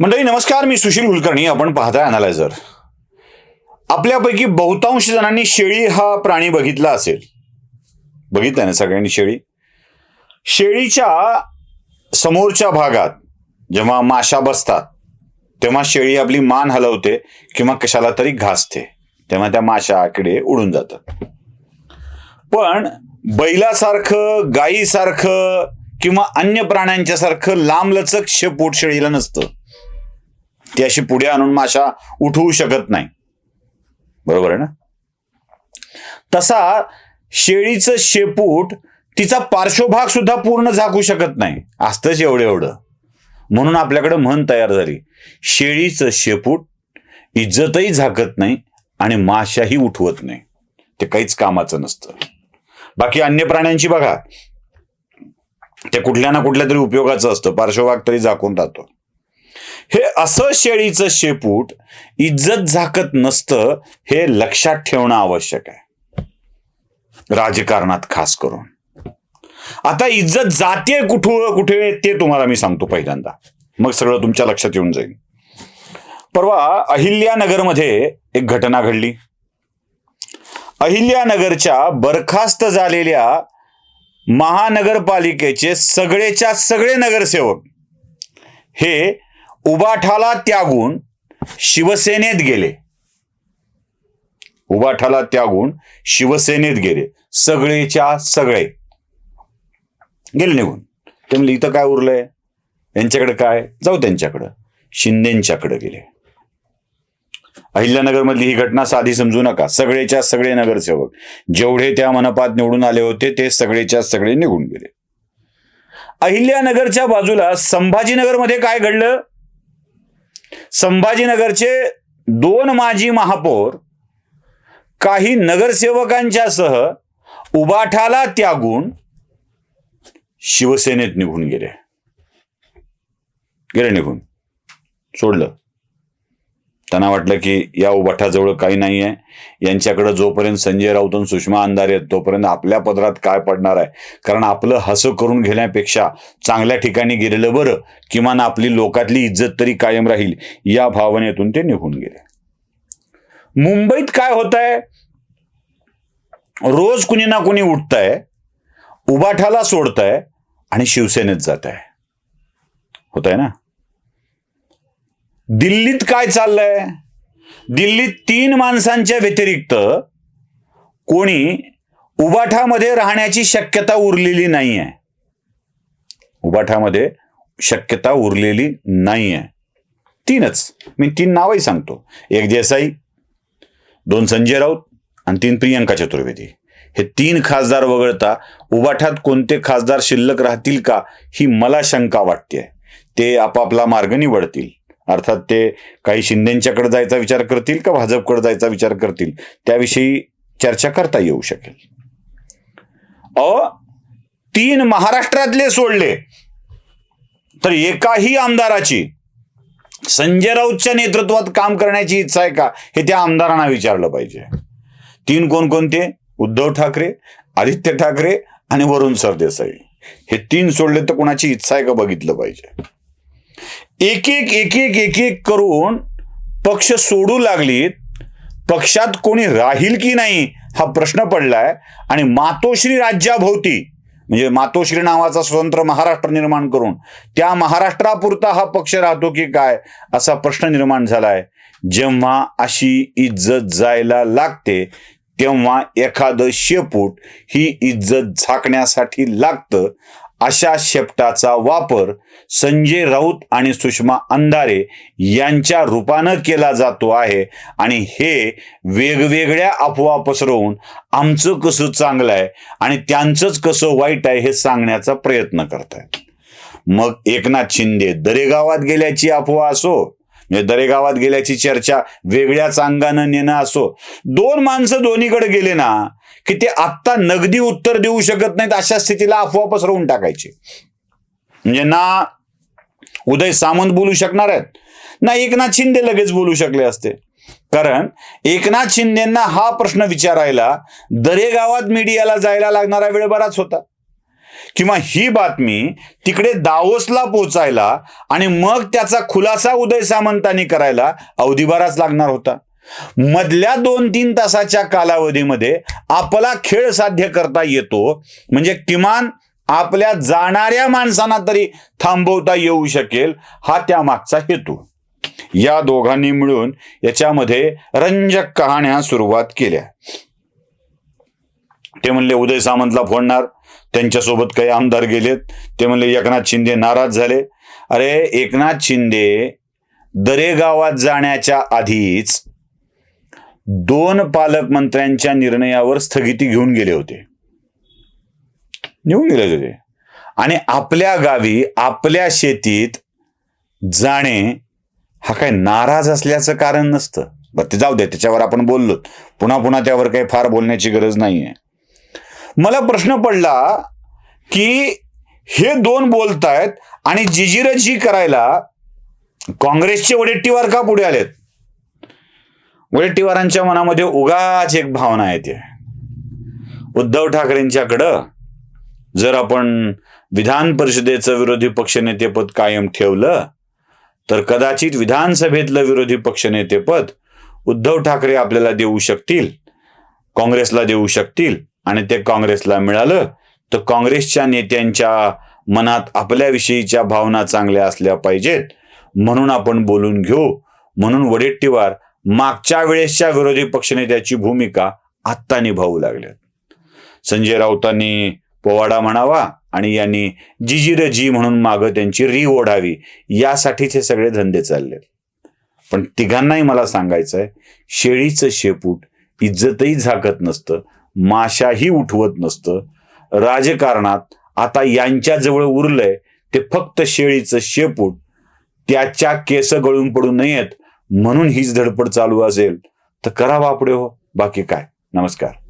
मंडळी नमस्कार मी सुशील कुलकर्णी. आपण पाहताय अनालायझर आपल्यापैकी बहुतांश जणांनी शेळी हा प्राणी बघितला असेल. बघितलं ना सगळ्यांनी शेळी? शेळीच्या समोरच्या भागात जेव्हा माशा बसतात तेव्हा शेळी आपली मान हलवते किंवा कशाला तरी घासते. तेव्हा त्या माशा आकडे उडून जातात. पण बैलासारखं गायीसारखं किंवा अन्य प्राण्यांच्यासारखं लांबलचक शेपोट शेळीला नसतं. ती अशी पुढे आणून माशा उठवू शकत नाही. बरोबर आहे ना? तसा शेळीचं शेपूट तिचा पार्श्वभाग सुद्धा पूर्ण झाकू शकत नाही. असतंच एवढं एवढं. म्हणून आपल्याकडे म्हण तयार झाली. शेळीचं शेपूट इज्जतही झाकत नाही आणि माशाही उठवत नाही. ते काहीच कामाचं नसतं. बाकी अन्य प्राण्यांची बघा. ते कुठल्या ना कुठल्या तरी उपयोगाचं असतं. पार्श्वभाग तरी झाकून राहतो. हे असं शेळीचं शेपूट इज्जत झाकत नसतं हे लक्षात ठेवणं आवश्यक आहे. राजकारणात खास करून. आता इज्जत जाते कुठं कुठे ते तुम्हाला मी सांगतो पहिल्यांदा. मग सगळं तुमच्या लक्षात येऊन जाईल. परवा अहिल्यानगरमध्ये एक घटना घडली. अहिल्यानगरच्या बरखास्त झालेल्या महानगरपालिकेचे सगळेच्या सगळे नगरसेवक हे उबाठाला त्यागून शिवसेनेत गेले. उबाठाला त्यागून शिवसेनेत गेले. सगळेच्या सगळे. गेले निघून. ते म्हणले इथं काय उरलंय? यांच्याकडे काय? जाऊ त्यांच्याकडं. शिंदेच्याकडे गेले. अहिल्यानगरमधली ही घटना साधी समजू नका. सगळेच्या सगळे नगरसेवक. जेवढे त्या मनपात निवडून आले होते ते सगळेच्या सगळे निघून गेले. अहिल्यानगरच्या बाजूला संभाजीनगरमध्ये काय घडलं? संभाजीनगरचे दोन माजी महापौर काही नगरसेवकांच्या सह उबाठाला त्यागून शिवसेनेत निघून गेले. गेले निघून. सोडलं. त्यांना वाटलं की या उबाठाजवळ काही नाही आहे. यांच्याकडे जोपर्यंत संजय राऊत आणि सुषमा अंधारे आहेत तोपर्यंत आपल्या पदरात काय पडणार आहे? कारण आपलं हसं करून घेण्यापेक्षा चांगल्या ठिकाणी गेलेलं बरं. किमान आपली लोकातली इज्जत तरी कायम राहील या भावनेतून ते निघून गेले. मुंबईत काय होत आहे रोज कुणी ना कुणी उठतंय उबाठाला सोडतंय आणि शिवसेनेत जात आहे होत आहे ना? दिल्लीत काय चाललंय? दिल्लीत तीन माणसांच्या व्यतिरिक्त कोणी उबाठामध्ये राहण्याची शक्यता उरलेली नाही आहे उबाठामध्ये शक्यता उरलेली नाही आहे तीनच. मी तीन नावही सांगतो. एक देसाई दोन संजय राऊत आणि तीन प्रियंका चतुर्वेदी. हे तीन खासदार वगळता उबाठात कोणते खासदार शिल्लक राहतील का ही मला शंका वाटते ते आपापला मार्ग निवडतील. अर्थात ते काही शिंदेंच्याकडे जायचा विचार करतील का भाजपकडे जायचा विचार करतील? त्याविषयी चर्चा करता येऊ शकेल. अ तीन महाराष्ट्रातले सोडले. तर एकाही आमदाराची संजय राऊतच्या नेतृत्वात काम करण्याची इच्छा आहे का? हे त्या आमदारांना विचारलं पाहिजे. तीन कोणकोणते? उद्धव ठाकरे आदित्य ठाकरे आणि वरुण सरदेसाई. हे तीन सोडले तर कोणाची इच्छा आहे का बघितलं पाहिजे? एक एक एक एक एक एक करून पक्ष सोडू लागलीत पक्षात कोणी राहील की नाही हा प्रश्न पडलाय. आणि मातोश्री राज्याभोवती म्हणजे मातोश्री नावाचा स्वतंत्र महाराष्ट्र निर्माण करून त्या महाराष्ट्रापुरता हा पक्ष राहतो की काय असा प्रश्न निर्माण झालाय. जेव्हा अशी इज्जत जायला लागते तेव्हा एखादं शेपूट ही इज्जत झाकण्यासाठी लागतं. अशा शेपटाचा वापर संजय राऊत आणि सुषमा अंधारे यांच्या रूपानं केला जातो आहे. आणि हे वेगवेगळ्या अफवा पसरवून आमचं कसं चांगलं आहे आणि त्यांचंच कसं वाईट आहे हे सांगण्याचा प्रयत्न करतायत. मग एकनाथ शिंदे दरेगावात गेल्याची अफवा असो म्हणजे दरेगावात गेल्याची चर्चा वेगळ्याच अंगानं नेणं असो. दोन माणसं दोन्हीकडे गेले ना की ते आत्ता नगदी उत्तर देऊ शकत नाहीत अशा स्थितीला अफवा पसरवून टाकायची. म्हणजे ना उदय सामंत बोलू शकणार आहेत ना एकनाथ शिंदे लगेच बोलू शकले असते. कारण एकनाथ शिंदेना हा प्रश्न विचारायला दरेगावात मीडियाला जायला लागणारा वेळ बराच होता. किंवा ही बातमी तिकडे दावोसला पोचायला आणि मग त्याचा खुलासा उदय सामंतांनी करायला अवधीभराच लागणार होता. मधल्या दोन तीन तासाच्या कालावधीमध्ये आपला खेळ साध्य करता येतो म्हणजे किमान आपल्या जाणाऱ्या माणसांना तरी थांबवता येऊ शकेल हा त्या मागचा हेतू. या दोघांनी मिळून याच्यामध्ये रंजक कहाण्या सुरुवात केल्या. ते म्हणले उदय सामंतला फोडणार त्यांच्यासोबत काही आमदार गेलेत. ते म्हणले एकनाथ शिंदे नाराज झाले. अरे एकनाथ शिंदे दरेगावात जाण्याच्या आधीच दोन पालकमंत्र्यांच्या निर्णयावर स्थगिती घेऊन गेले होते. निघून गेले होते. आणि आपल्या गावी आपल्या शेतीत जाणे हा काय नाराज असल्याचं कारण नसतं. बरं ते जाऊ दे त्याच्यावर आपण बोललो पुन्हा पुन्हा त्यावर काही फार बोलण्याची गरज नाहीये. मला प्रश्न पडला की हे दोन बोलतायत आणि जिजिरजी करायला काँग्रेसचे वडेट्टीवार का पुढे आलेत? वडेट्टीवारांच्या मनामध्ये उगाच एक भावना येते उद्धव ठाकरेंच्याकडं जर आपण विधान परिषदेचं विरोधी पक्षनेतेपद कायम ठेवलं तर कदाचित विधानसभेतलं विरोधी पक्षनेतेपद उद्धव ठाकरे आपल्याला देऊ शकतील काँग्रेसला देऊ शकतील. आणि ते काँग्रेसला मिळालं तर काँग्रेसच्या नेत्यांच्या मनात आपल्याविषयीच्या भावना चांगल्या असल्या पाहिजेत. म्हणून आपण बोलून घेऊ. म्हणून वडेट्टीवार मागच्या वेळेसच्या विरोधी पक्षनेत्याची भूमिका आत्ता निभावू लागल्यात संजय राऊतांनी पोवाडा म्हणावा आणि यांनी जिजिर जी म्हणून मागं त्यांची री ओढावी यासाठीच हे सगळे धंदे चालले पण तिघांनाही मला सांगायचं आहे शेळीचं शेपूट इज्जतही झाकत नसतं माशाही उठवत नसतं. राजकारणात आता यांच्याजवळ उरलंय ते फक्त शेळीचं शेपूट. त्याच्या केस गळून पडू नयेत म्हणून हीच धडपड चालू असेल. तर करा बापडे हो बाकी काय? नमस्कार.